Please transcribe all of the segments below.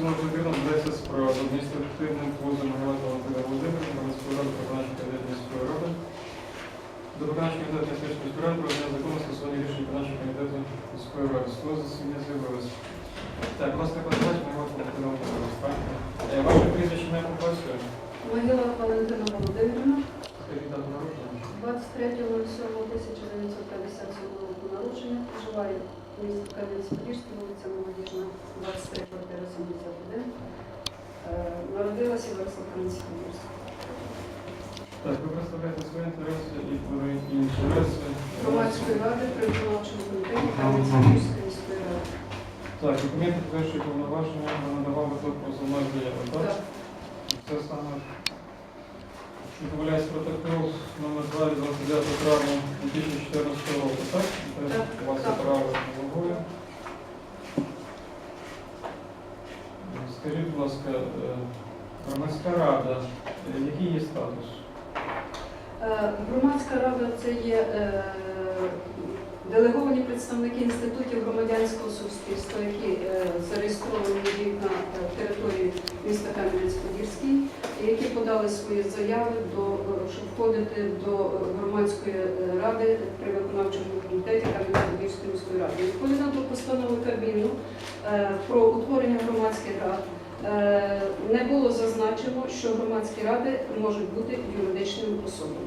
Слухаємо потрібно здається справа адміністративним позовом Громадського Валентина Володимирівна на міську раду виконавчого комітету міської ради. До виконавчого комітету Міської міської ради про одне закону стосування рішень виконавчого комітету міської ради. Слово засідання з'явилось. Так, ласка, передбачте Громадського Валентина Володимирівна. Ваше прізвище ім'я по? Могила Валентина Володимирівна, Скажіть дату народження. 23.07.1957 року народження, проживає в місті Кам'янець-Подільський, вулиця Молодіжна, 23, квартира 71. Е, Народилася в Олександрівській Так, ви представляєте свої інтереси і свої інтереси. громадської ради при виконавчому комітеті Кам'янець-Подільської міської ради. Так, документи перші повноваження ви надавали тут про зумою заяву, так? Так. Це саме, помиляюсь, протокол номер 2 від 29 травня 2014 року, так? Так, У вас право головою. Скажіть, будь ласка, е, громадська рада, е, який є статус? Е, Громадська рада це є делеговані представники інститутів громадянського суспільства, які зареєстровані на території міста Кам'янець-Подільський, які подали свої заяви до щоб входити до громадської ради при виконавчому комітеті Кам'янець-Подільської міської ради. Відповідно до постанови Кабміну е, про утворення громадських рад. Е, Не було зазначено, що громадські ради можуть бути юридичними особами.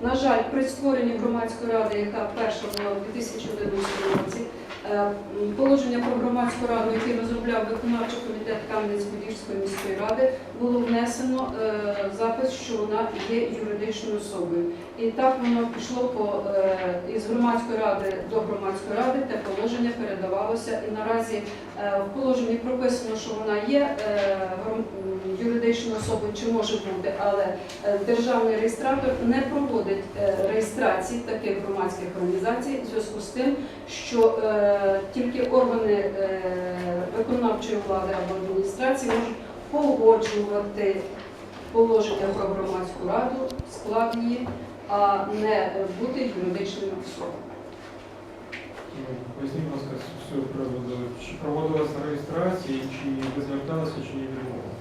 На жаль, при створенні громадської ради, яка перша була у 2011 році, положення про громадську раду, яке розробляв виконавчий комітет Кам'янець-Подільської міської ради, було внесено е, запис, що вона є юридичною особою. І так воно пішло по е, із громадської ради до громадської ради, те положення передавалося. І наразі е, в положенні прописано, що вона є юридичною особою, чи може бути, але е, державний реєстратор не проводить е, реєстрації таких громадських організацій в зв'язку з тим, що е, тільки органи виконавчої влади або адміністрації можуть погоджувати положення про громадську раду, склад її, а не бути юридичними особами. Поясніть, будь ласка, з. Чи проводилася реєстрація, чи ви зверталися, чи ні відмова?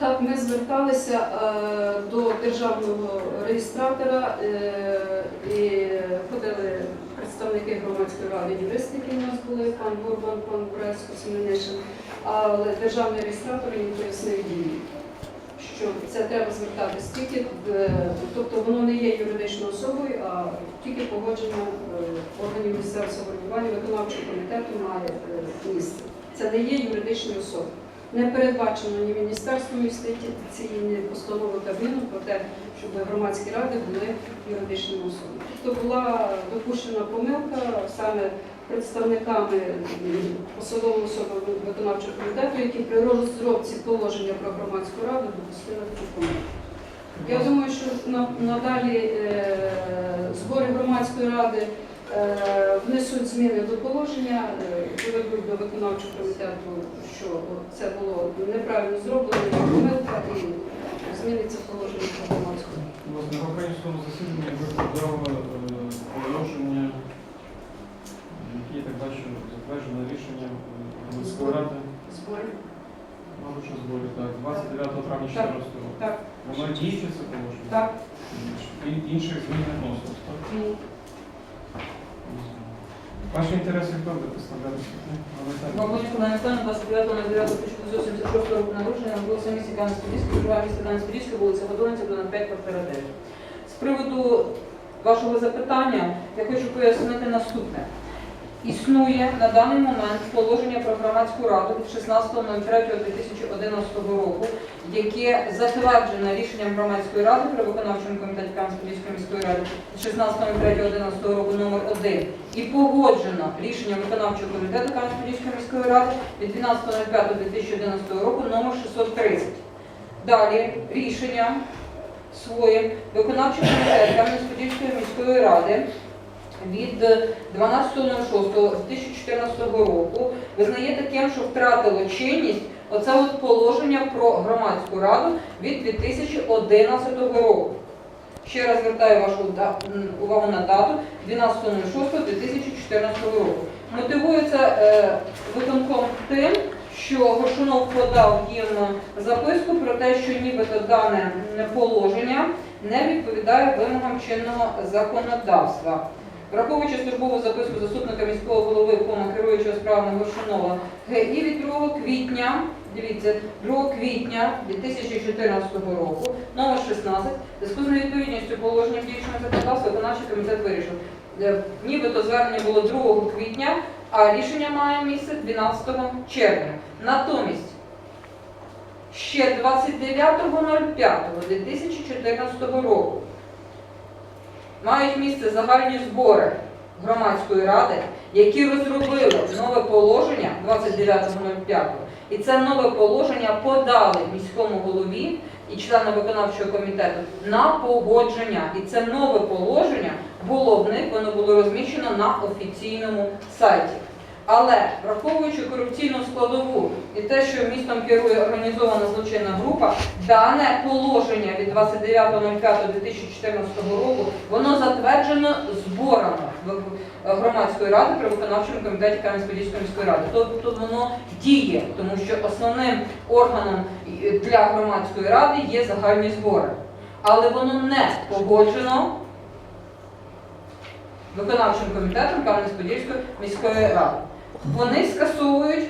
Так, ми зверталися е, до державного реєстратора е, і ходили представники громадської ради, юристи, які у нас були, пан Бурбан, пан Бурецько, Семенишин, але державний реєстратор їм пояснив дії, що це треба звертатись тільки, тобто воно не є юридичною особою, а тільки погодження е, органів місцевого самоврядування, виконавчого комітету має місце. Це не є юридичною особою. Не передбачено ні Міністерством юстиції, ні постановою Кабміну про те, щоб громадські ради були юридичними особами. Тобто була допущена помилка саме представниками м, посадової особи виконавчого комітету, які при розробці положення про громадську раду допустили цю помилку. Я думаю, що на- надалі е, збори громадської ради внесуть зміни до положення, е, доведуть до виконавчого комітету, що це було неправильно зроблено, помилка і зміниться положення про. У вас на українському засіданні ви подали е, положення, які, я так бачу, затверджено рішенням е, міської ради. Збори. Мабуть, що зборі, так, 29 травня Так. 2014 року. Так, Воно діюче це положення? так. Інших змін не вносилось, так? Ні. Ваші інтереси хто буде представляти? Бабуня Олександр, 29.09.1976 року народження, вулиця місті проживає місті Кам'янець-Подільський, вулиця Годованця, 5, квартира 9. З приводу вашого запитання я хочу пояснити наступне. Існує на даний момент положення про громадську раду від 16.03.2011 року, яке затверджене рішенням громадської ради при виконавчому комітеті Кам'янець-Подільської міської ради від 16.03.2011 року номер 1 і погоджено рішенням виконавчого комітету Кам'янець-Подільської міської ради від 12.05.2011 року номер 630. Далі рішення своє виконавчий комітет Кам'янець-Подільської міської ради від 12.06.2014 року визнає таким, що втратило чинність оце от положення про громадську раду від 2011 року. Ще раз звертаю вашу увагу на дату 12.06.2014 року. Мотивується е, виконком тим, що Горшунов подав їм записку про те, що нібито дане положення не відповідає вимогам чинного законодавства. Враховуючи службову записку заступника міського голови кома керуючого справами Горшунова ГІ від 2 квітня, дивіться, 2 квітня 2014 року, номер 16, зв'язку з невідповідністю положення діючого законодавства виконавчий комітет вирішив. Е, Нібито звернення було 2 квітня, а рішення має місце 12 червня. Натомість ще 29.05.2014 року мають місце загальні збори громадської ради, які розробили нове положення 29.05. І це нове положення подали міському голові і членам виконавчого комітету на погодження. І це нове положення було в них, воно було розміщено на офіційному сайті. Але враховуючи корупційну складову і те, що містом керує організована злочинна група, дане положення від 29.05.2014 року воно затверджено зборами громадської ради при виконавчому комітеті Кам'янець-Подільської міської ради. Тобто воно діє, тому що основним органом для громадської ради є загальні збори. Але воно не погоджено виконавчим комітетом Кам'янець-Подільської міської ради. Вони скасовують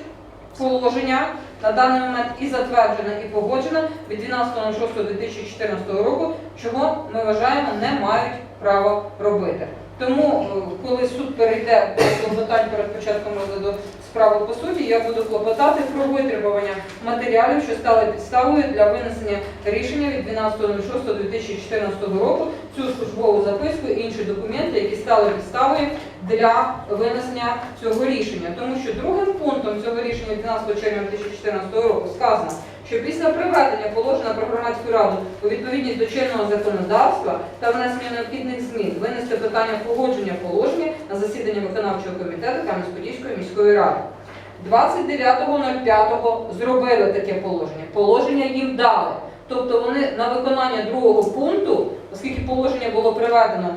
положення на даний момент і затверджене, і погоджене від 12.06.2014 року, чого ми вважаємо не мають права робити. Тому, е, коли суд перейде до клопотань перед початком розгляду справи по суті, я буду клопотати про витребування матеріалів, що стали підставою для винесення рішення від 12.06.2014 року, цю службову записку і інші документи, які стали підставою для винесення цього рішення. Тому що другим пунктом цього рішення 12 червня 2014 року сказано, що після приведення положення про громадську раду у відповідність до чинного законодавства та внесення необхідних змін винести питання погодження положення на засідання виконавчого комітету Кам'янець-Подільської міської ради. 29.05 зробили таке положення. Положення їм дали. Тобто вони на виконання другого пункту, оскільки положення було приведено,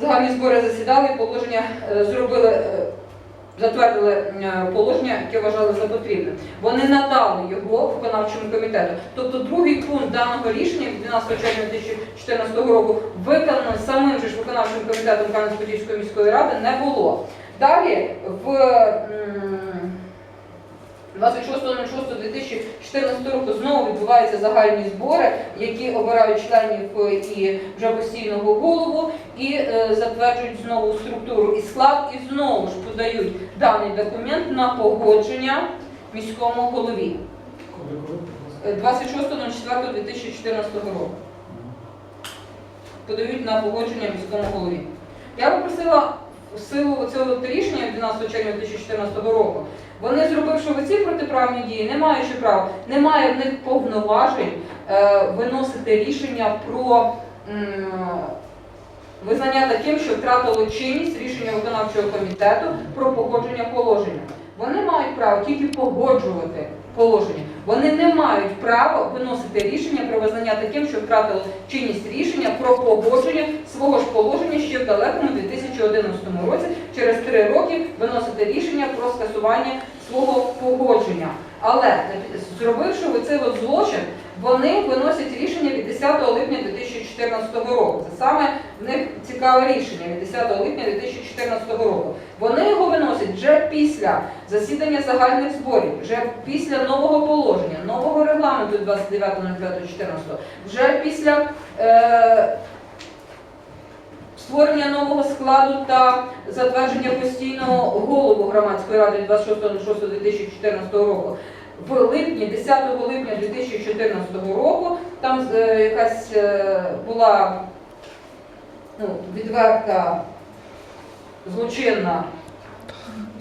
загальні збори засідали, положення е, зробили, е, затвердили е, положення, яке вважали за потрібне. Вони надали його виконавчому комітету. Тобто другий пункт даного рішення від 12 червня 2014 року виконано самим же ж виконавчим комітетом Кам'янець-Подільської міської ради не було. Далі в 26.06.2014 року знову відбуваються загальні збори, які обирають членів е, і вже постійного голову і е, затверджують знову структуру і склад, і знову ж подають даний документ на погодження міському голові Коли, коли? Е, 26.04.2014 року. Подають на погодження міському голові. Я би просила в силу цього рішення 12 червня 2014 року. Вони, зробивши оці протиправні дії, не маючи права, немає в них повноважень е, виносити рішення про м, визнання таким, що втратило чинність рішення виконавчого комітету про погодження положення. Вони мають право тільки погоджувати положення. Вони не мають права виносити рішення про визнання таким, що втратило чинність рішення про погодження свого ж положення ще в далекому 2011 році, через три роки виносити рішення про скасування свого погодження. Але зробивши оцей от злочин, вони виносять рішення від 10 липня 2014 року. Це саме в них цікаве рішення від 10 липня 2014 року. Вони його виносять вже після засідання загальних зборів, вже після нового положення, нового регламенту 29.05.14, вже після е, створення нового складу та затвердження постійного голову громадської ради від 26.06.2014 року. В липні, 10 липня 2014 року, там е, якась е, була ну, відверта злочинна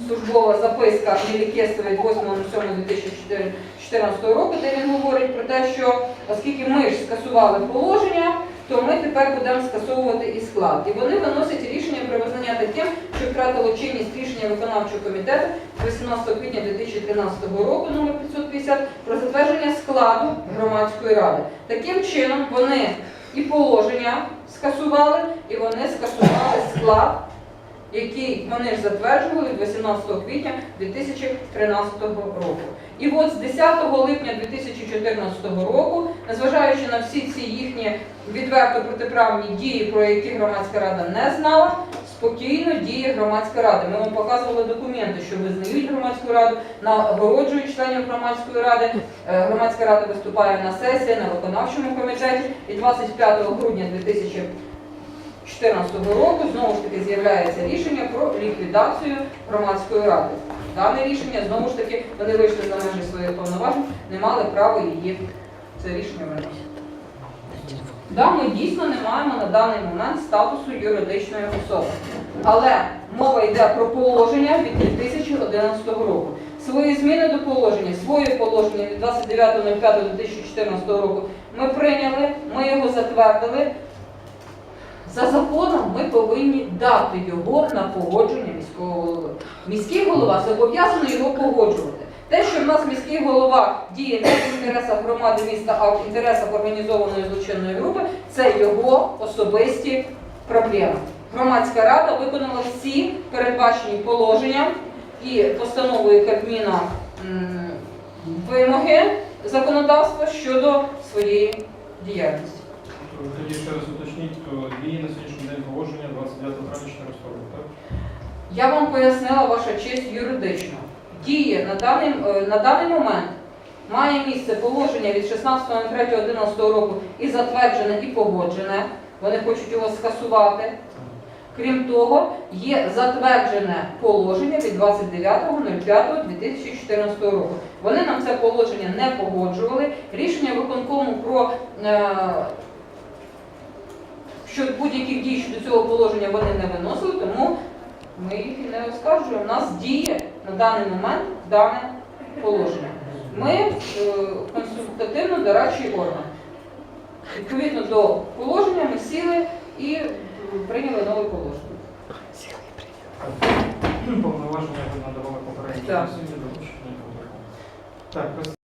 службова записка Лілі Кесової 8.07.2014 року, де він говорить про те, що оскільки ми ж скасували положення, то ми тепер будемо скасовувати і склад. І вони виносять рішення про визнання таким, що втратило чинність рішення виконавчого комітету 18 квітня 2013 року номер 550 про затвердження складу громадської ради. Таким чином вони і положення скасували, і вони скасували склад який вони ж затверджували 18 квітня 2013 року. І от з 10 липня 2014 року, незважаючи на всі ці їхні відверто протиправні дії, про які громадська рада не знала, спокійно діє громадська рада. Ми вам показували документи, що визнають громадську раду, нагороджують членів громадської ради. Е, Громадська рада виступає на сесії, на виконавчому комітеті. І 25 грудня 2014 року знову ж таки з'являється рішення про ліквідацію громадської ради. Дане рішення знову ж таки вони вийшли за межі своїх повноважень, не мали права її це рішення виносити. Да, ми дійсно не маємо на даний момент статусу юридичної особи. Але мова йде про положення від 2011 року. Свої зміни до положення, своє положення від 29.05.2014 року ми прийняли, ми його затвердили. За законом ми повинні дати його на погодження міського голови. Міський голова зобов'язаний його погоджувати. Те, що в нас міський голова діє не в інтересах громади міста, а в інтересах організованої злочинної групи, це його особисті проблеми. Громадська рада виконала всі передбачені положення і постановою Кабміна вимоги законодавства щодо своєї діяльності. Тоді ще раз уточніть, то дії на сьогоднішній день погодження 29 травня 14 року, так? Я вам пояснила ваша честь юридично. Діє на даний, е, на даний момент має місце положення від 16.03.11 року і затверджене, і погоджене. Вони хочуть його скасувати. Крім того, є затверджене положення від 29.05.2014 року. Вони нам це положення не погоджували. Рішення виконкому про е, що будь-яких дій щодо цього положення вони не виносили, тому ми їх і не оскаржуємо. У нас діє на даний момент дане положення. Ми е, консультативно-дорадчий орган. Відповідно до положення ми сіли і прийняли нове положення. Повноваження ви надавали попередньо. Так. Так,